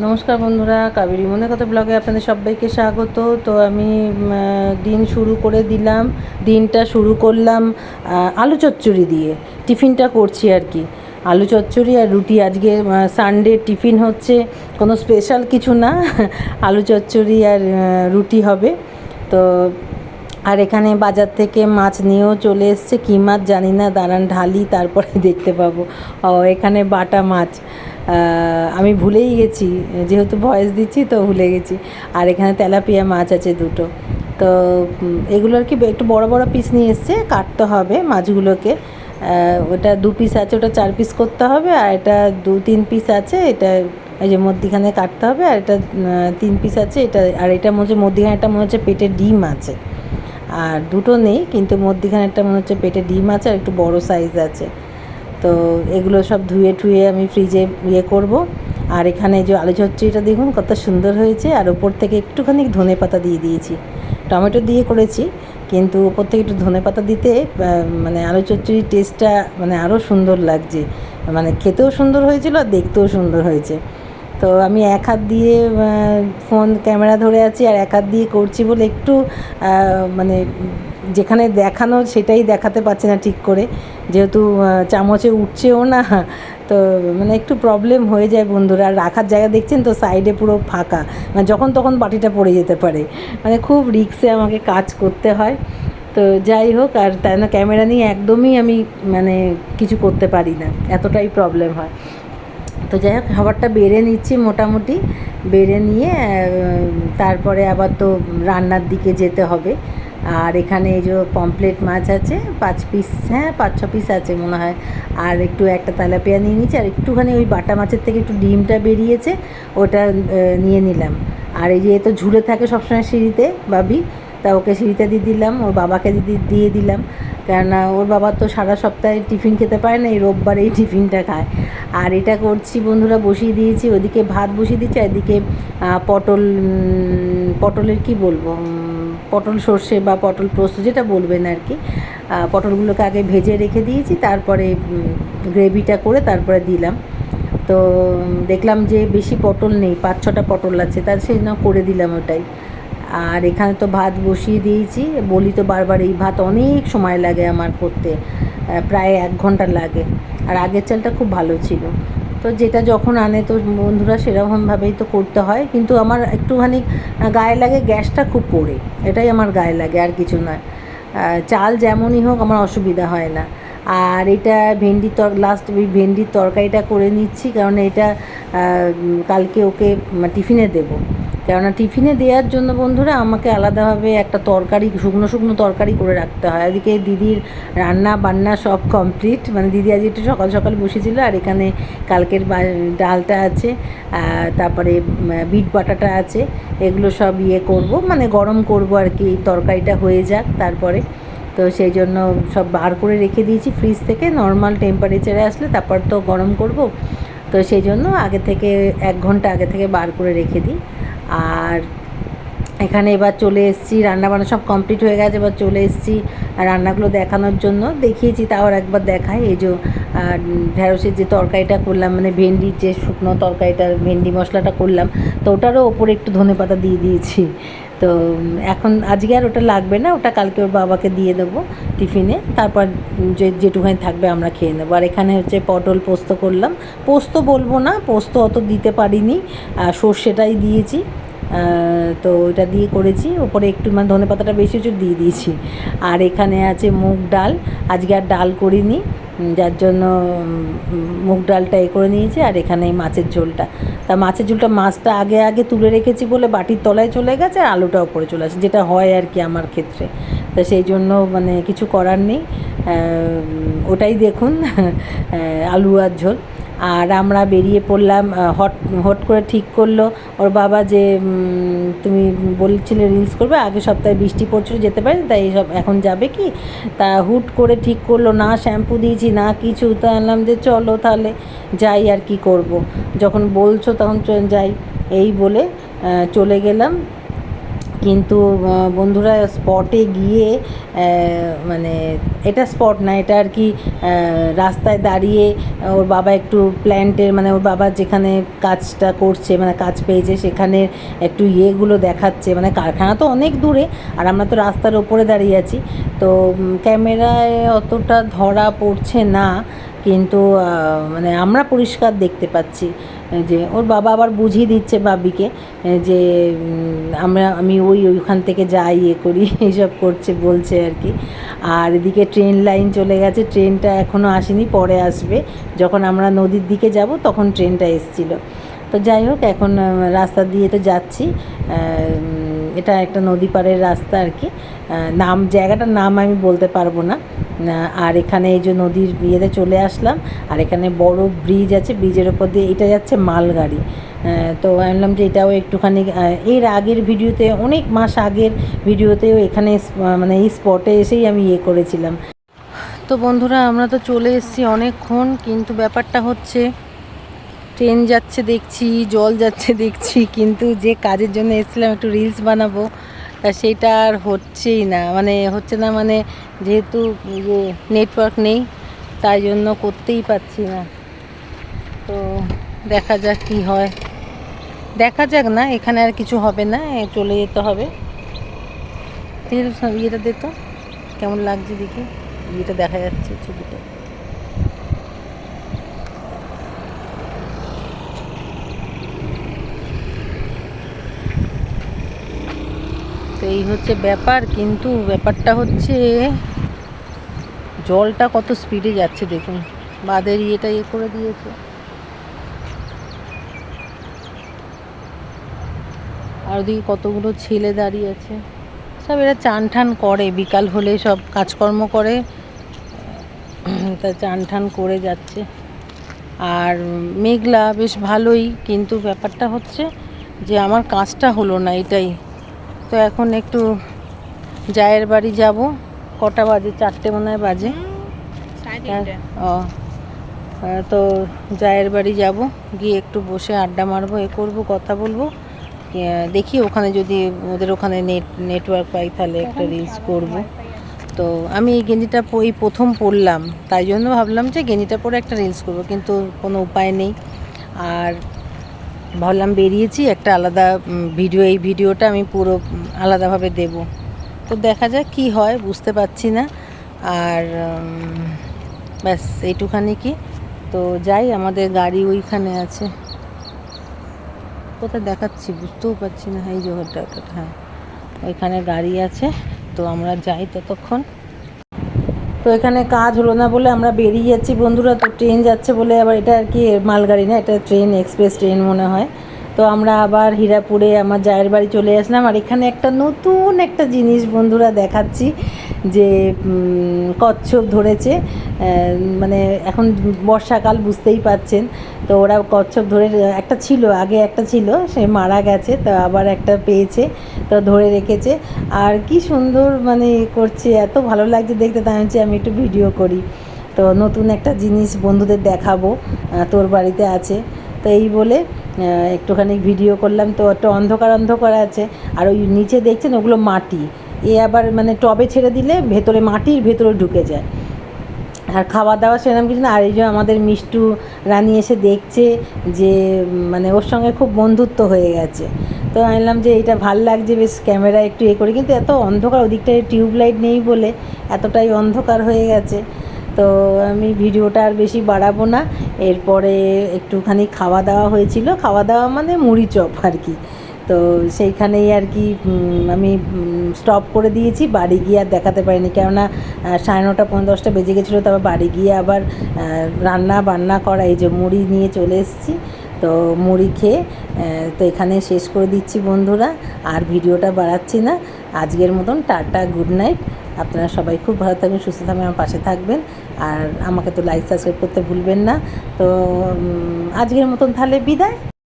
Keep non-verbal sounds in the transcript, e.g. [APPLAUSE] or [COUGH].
নমস্কার বন্ধুরা, কাবেরী মনে কথা ব্লগে আপনাদের সবাইকে স্বাগত। তো আমি দিন শুরু করে দিলাম, দিনটা শুরু করলাম আলু চচ্চড়ি দিয়ে, টিফিনটা করছি আর কি। আলু চচ্চড়ি আর রুটি, আজকে সানডে টিফিন হচ্ছে, কোনো স্পেশাল কিছু না, [LAUGHS] আলু চচ্চড়ি আর রুটি হবে। তো, আর এখানে বাজার থেকে মাছ নিয়েও চলে এসছে, কী মাছ জানি না, দাঁড়ান ঢালি, তারপরে দেখতে পাবো। এখানে বাটা মাছ। আমি ভুলেই গেছি। যেহেতু ভয়েস দিচ্ছি, তো ভুলে গেছি। আর এখানে তেলাপিয়া মাছ আছে দুটো। তো এগুলো আর কি একটু বড় বড় পিস নিয়ে এসছে, কাটতে হবে মাছগুলোকে। ওটা দু পিস আছে, ওটা চার পিস করতে হবে, আর এটা দু তিন পিস আছে, এটা এই যে মধ্যিখানে কাটতে হবে, আর এটা তিন পিস আছে, এটা, আর এটা মনে হচ্ছে মধ্যিখানে একটা মনে হচ্ছে পেটে ডিম আছে। আর দুটো নেই, কিন্তু মধ্যিখানে একটা মনে হচ্ছে পেটে ডিম আছে, আর একটু বড় সাইজ আছে। তো এগুলো সব ধুয়ে টুয়ে আমি ফ্রিজে ইয়ে করব। আর এখানে যে আলু চচ্চড়িটা দেখুন, কত সুন্দর হয়েছে। আর ওপর থেকে একটুখানি ধনে পাতা দিয়ে দিয়েছি। টমেটো দিয়ে করেছি, কিন্তু ওপর থেকে একটু ধনে পাতা দিতে মানে আলু চচ্চড়ির টেস্টটা মানে আরও সুন্দর লাগছে। মানে খেতেও সুন্দর হয়েছিল, আর দেখতেও সুন্দর হয়েছে। তো আমি এক হাত দিয়ে ফোন ক্যামেরা ধরে আছি, আর এক হাত দিয়ে করছি বলে একটু মানে যেখানে দেখানো সেটাই দেখাতে পারছি না ঠিক করে। যেহেতু চামচে উঠছেও না, তো মানে একটু প্রবলেম হয়ে যায় বন্ধুরা। আর রাখার জায়গা দেখছেন তো সাইডে পুরো ফাঁকা। মানে যখন তখন বাটিটা পড়ে যেতে পারে। মানে খুব রিক্সে আমাকে কাজ করতে হয়। তো যাই হোক, আর তাই না ক্যামেরা নিয়ে একদমই আমি মানে কিছু করতে পারি না। এতটাই প্রবলেম হয়। তো যাই হোক, খাবারটা বেড়ে নিচ্ছি মোটামুটি। বেড়ে নিয়ে তারপরে আবার তো রান্নার দিকে যেতে হবে। আর এখানে এই যে পমপ্লেট মাছ আছে, পাঁচ পিস হ্যাঁ পাঁচ, ছ পিস আছে মনে হয়। আর একটু একটা তেলাপিয়া নিয়ে নিচ্ছি আর একটুখানি ওই বাটা মাছের থেকে একটু ডিমটা বেরিয়েছে, ওটা নিয়ে নিলাম। আর এই যে এ তো ঝুলে থাকে সবসময় সিঁড়িতে বাবি তা ওকে সিঁড়িতে দিয়ে দিলাম, ওর বাবাকে দিদি দিয়ে দিলাম। কেননা ওর বাবা তো সারা সপ্তাহে টিফিন খেতে পারে না, এই রোববার এই টিফিনটা খায়। আর এটা করছি বন্ধুরা, বসিয়ে দিয়েছি, ওদিকে ভাত বসিয়ে দিচ্ছি এদিকে পটল পটলের কি বলব পটল সর্ষে বা পটল পোস্ত যেটা বলবেন আর কি পটলগুলোকে আগে ভেজে রেখে দিয়েছি, তারপরে গ্রেভিটা করে তারপরে দিলাম। তো দেখলাম যে বেশি পটল নেই, পাঁচ ছটা পটল আছে তার সেই জন্য করে দিলাম ওটাই। আর এখানে তো ভাত বসিয়ে দিয়েছি, বলি তো বারবার, এই ভাত অনেক সময় লাগে আমার করতে প্রায় এক ঘণ্টা লাগে। আর আগের চালটা খুব ভালো ছিল। তো যেটা যখন আনে, তো বন্ধুরা সেরকমভাবেই তো করতে হয়। কিন্তু আমার একটুখানি গায়ে লাগে গ্যাসটা খুব পড়ে। এটাই আমার গায়ে লাগে, আর কিছু নয়। চাল যেমনই হোক আমার অসুবিধা হয় না। আর এটা ভেন্ডির তর লাস্ট ওই ভেন্ডির তরকারিটা করে নিচ্ছি, কারণ এটা কালকে ওকে টিফিনে দেবো। কেননা টিফিনে দেওয়ার জন্য বন্ধুরা আমাকে আলাদাভাবে একটা তরকারি, শুকনো শুকনো তরকারি করে রাখতে হয়। এদিকে দিদির রান্না বান্না সব কমপ্লিট মানে দিদি আজ একটু সকাল সকাল বসেছিল, আর এখানে কালকের ডালটা আছে তারপরে বিট বাটাটা আছে। এগুলো সব ইয়ে করব মানে গরম করব আর কি তরকারিটা হয়ে যাক তারপরে। তো সেই জন্য সব বার করে রেখে দিয়েছি ফ্রিজ থেকে। নর্মাল টেম্পারেচারে আসলে তারপর তো গরম করব। তো সেই জন্য আগে থেকে এক ঘণ্টা আগে থেকে বার করে রেখে দিই। আর এখানে এবার চলে এসেছি রান্না বান্না সব কমপ্লিট হয়ে গেছে, এবার চলে এসেছি রান্নাগুলো দেখানোর জন্য। দেখিয়েছি, তাও একবার দেখায় এই যে ঢেঁড়সের যে তরকারিটা করলাম মানে ভেন্ডির যে শুকনো তরকারিটা, ভেন্ডি মশলাটা করলাম, তো ওটারও ওপরে একটু ধনে পাতা দিয়ে দিয়েছি। তো, এখন আজকে আর ওটা লাগবে না, ওটা কালকে ওর বাবাকে দিয়ে দেবো টিফিনে। তারপর যে যেটুখানি থাকবে আমরা খেয়ে নেব। আর এখানে হচ্ছে পটল পোস্ত করলাম। পোস্ত বলব না, পোস্ত অত দিতে পারিনি, আর সর্ষেটাই দিয়েছি। তো ওইটা দিয়ে করেছি। ওপরে একটু মানে ধনে পাতাটা বেশি দিয়ে দিয়েছি। আর এখানে আছে মুগ ডাল। আজকে আর ডাল করিনি। যার জন্য মুগ ডালটা এ করে নিয়েছি আর এখানে এই মাছের ঝোলটা। তা মাছের ঝোলটা মাছটা আগে আগে তুলে রেখেছি বলে বাটির তলায় চলে গেছে আর আলুটা ওপরে চলে আসে, যেটা হয় আর কি আমার ক্ষেত্রে। তা সেই জন্য মানে কিছু করার নেই। ওটাই দেখুন। [LAUGHS] আলু আর ঝোল। আর আমরা বেরিয়ে পড়লাম হট হট করে ঠিক করল। ওর বাবা যে তুমি বলছিলে রিলস করবে, আগে সপ্তাহে বৃষ্টি পড়ছিল, যেতে পারি তাই সব এখন যাবে কি? তা হুট করে ঠিক করল, না শ্যাম্পু দিয়েছি, না কিছু, তা আনলাম যে চলো তাহলে যাই আর কি করব। যখন বলছো তখন যাই। এই বলে চলে গেলাম। কিন্তু বন্ধুরা স্পটে গিয়ে মানে এটা স্পট না, এটা আর কি রাস্তায় দাঁড়িয়ে ওর বাবা একটু প্ল্যান্টের মানে ওর বাবা যেখানে কাজটা করছে মানে কাজ পেয়েছে, সেখানে একটু ইয়েগুলো দেখাচ্ছে মানে কারখানা তো অনেক দূরে, আর আমরা তো রাস্তার ওপরে দাঁড়িয়ে আছি। তো ক্যামেরায় অতটা ধরা পড়ছে না, কিন্তু মানে আমরা পরিষ্কার দেখতে পাচ্ছি। যে ওর বাবা আবার বুঝিয়ে দিচ্ছে বাবিকে যে আমরা, আমি ওই ওইখান থেকে যাই ইয়ে করি, [LAUGHS] এইসব করছে, বলছে আর কি। আর এদিকে ট্রেন লাইন চলে গেছে, ট্রেনটা এখনও আসেনি, পরে আসবে। যখন আমরা নদীর দিকে যাব, তখন ট্রেনটা এসছিল। তো যাই হোক, এখন রাস্তা দিয়ে তো যাচ্ছি এটা একটা নদী পাড়ের রাস্তা আর কি। নাম, জায়গাটার নাম আমি বলতে পারব না। আর এখানে এই যে নদীর ইয়েতে চলে আসলাম, আর এখানে বড় ব্রিজ আছে ব্রিজের ওপর দিয়ে এটা যাচ্ছে মালগাড়ি। তো আমি বললাম যে এটাও একটুখানি এর আগের ভিডিওতে, অনেক মাস আগের ভিডিওতেও এখানে মানে এই স্পটে এসেই আমি ইয়ে করেছিলাম। তো বন্ধুরা, আমরা তো চলে এসেছি অনেকক্ষণ, কিন্তু ব্যাপারটা হচ্ছে ট্রেন যাচ্ছে দেখছি, জল যাচ্ছে দেখছি, কিন্তু যে কাজের জন্য এসেছিলাম একটু রিলস বানাবো, তা সেটা আর হচ্ছেই না। মানে হচ্ছে না মানে যেহেতু ইয়ে নেটওয়ার্ক নেই, তাই জন্য করতেই পারছি না। তো দেখা যাক কী হয়। দেখা যাক না, এখানে আর কিছু হবে না চলে যেতে হবে। ইয়েটা দে কেমন লাগছে দেখি। ইয়েটা দেখা যাচ্ছে ছবিটা। তো এই হচ্ছে ব্যাপার, কিন্তু ব্যাপারটা হচ্ছে জলটা কত স্পিডে যাচ্ছে দেখুন। বাঁধের ইয়েটা ইয়ে করে দিয়েছে। আর ওদিকে কতগুলো ছেলে দাঁড়িয়ে আছে। সব এরা চান ঠান করে, বিকাল হলে সব কাজকর্ম করে। তা চান ঠান করে যাচ্ছে। আর মেঘলা, বেশ ভালোই, কিন্তু ব্যাপারটা হচ্ছে যে আমার কাজটা হলো না এটাই। তো এখন একটু জায়ের বাড়ি যাব। কটা বাজে? চারটে মনে হয় বাজে। হ্যাঁ, ও। তো জায়ের বাড়ি যাব। গিয়ে একটু বসে আড্ডা মারবো এ করব কথা বলব। দেখি ওখানে যদি ওদের ওখানে নেট নেটওয়ার্ক পাই তাহলে একটা রিলস করব। তো আমি এই গেঞ্জিটা এই প্রথম পরলাম। তাই জন্য ভাবলাম যে গেঞ্জিটা পরে একটা রিলস করব কিন্তু কোনো উপায় নেই। আর ভাবলাম বেরিয়েছি, একটা আলাদা ভিডিও, এই ভিডিওটা আমি পুরো আলাদাভাবে দেব। তো দেখা যাক কি হয়, বুঝতে পারছি না। আর ব্যাস, এইটুখানি কি। তো যাই, আমাদের গাড়ি ওইখানে আছে। কোথায় দেখাচ্ছি? বুঝতেও পারছি না। এই যে হ্যাঁ। ওইখানে গাড়ি আছে। তো আমরা যাই ততক্ষণ। তো এখানে কাজ হলো না বলে আমরা বেরিয়ে যাচ্ছি। বন্ধুরা তো ট্রেন যাচ্ছে বলে আবার এটা আর কি মালগাড়ি না, এটা ট্রেন, এক্সপ্রেস ট্রেন মনে হয়। তো আমরা আবার হীরাপুরে আমার জায়ের বাড়ি চলে আসলাম। আর এখানে একটা নতুন একটা জিনিস বন্ধুরা দেখাচ্ছি যে কচ্ছপ ধরেছে। মানে এখন বর্ষাকাল বুঝতেই পাচ্ছেন। তো ওরা কচ্ছপ ধরে, একটা ছিল, আগে একটা ছিল, সে মারা গেছে, তো আবার একটা পেয়েছে, তো ধরে রেখেছে। আর কি সুন্দর মানে করছে, এত ভালো লাগছে দেখতে, তাই হচ্ছে আমি একটু ভিডিও করি। তো নতুন একটা জিনিস বন্ধুদের দেখাবো তোর বাড়িতে আছে। তো এই বলে একটুখানি ভিডিও করলাম। তো একটা অন্ধকার অন্ধকার আছে, আর ওই নিচে দেখছেন ওগুলো মাটি। এ আবার মানে টবে ছেড়ে দিলে ভেতরে মাটির ভেতরে ঢুকে যায়। আর খাওয়া দাওয়া সেরকম কিছু না। আর এই যে আমাদের মিষ্টু রানী এসে দেখছে যে মানে ওর সঙ্গে খুব বন্ধুত্ব হয়ে গেছে। তো আমি বললাম যে এটা ভালো লাগছে, বেশ ক্যামেরা একটু এ করে। কিন্তু এত অন্ধকার, ওদিকটায় টিউব লাইট নেই বলে এতটাই অন্ধকার হয়ে গেছে। তো আমি ভিডিওটা আর বেশি বাড়াবো না। এরপরে একটুখানি খাওয়া দাওয়া হয়েছিল। খাওয়া দাওয়া মানে মুড়ি চপ আর কি। তো সেইখানেই আর কি আমি স্টপ করে দিয়েছি। বাড়ি গিয়ে আর দেখাতে পারিনি। কেননা সাড়ে নটা পনেরো দশটা বেজে গেছিল। তারপর বাড়ি গিয়ে আবার রান্না বান্না করা, এই যে মুড়ি নিয়ে চলে এসেছি। তো মুড়ি খেয়ে তো এখানে শেষ করে দিচ্ছি বন্ধুরা। আর ভিডিওটা বাড়াচ্ছি না। আজকের মতন টাটা, গুড নাইট। আপনারা সবাই খুব ভালো থাকবেন, সুস্থ থাকবেন, আমার পাশে থাকবেন। আর আমাকে তো লাইক সাবস্ক্রাইব করতে ভুলবেন না। তো আজকের মতন তাহলে বিদায়।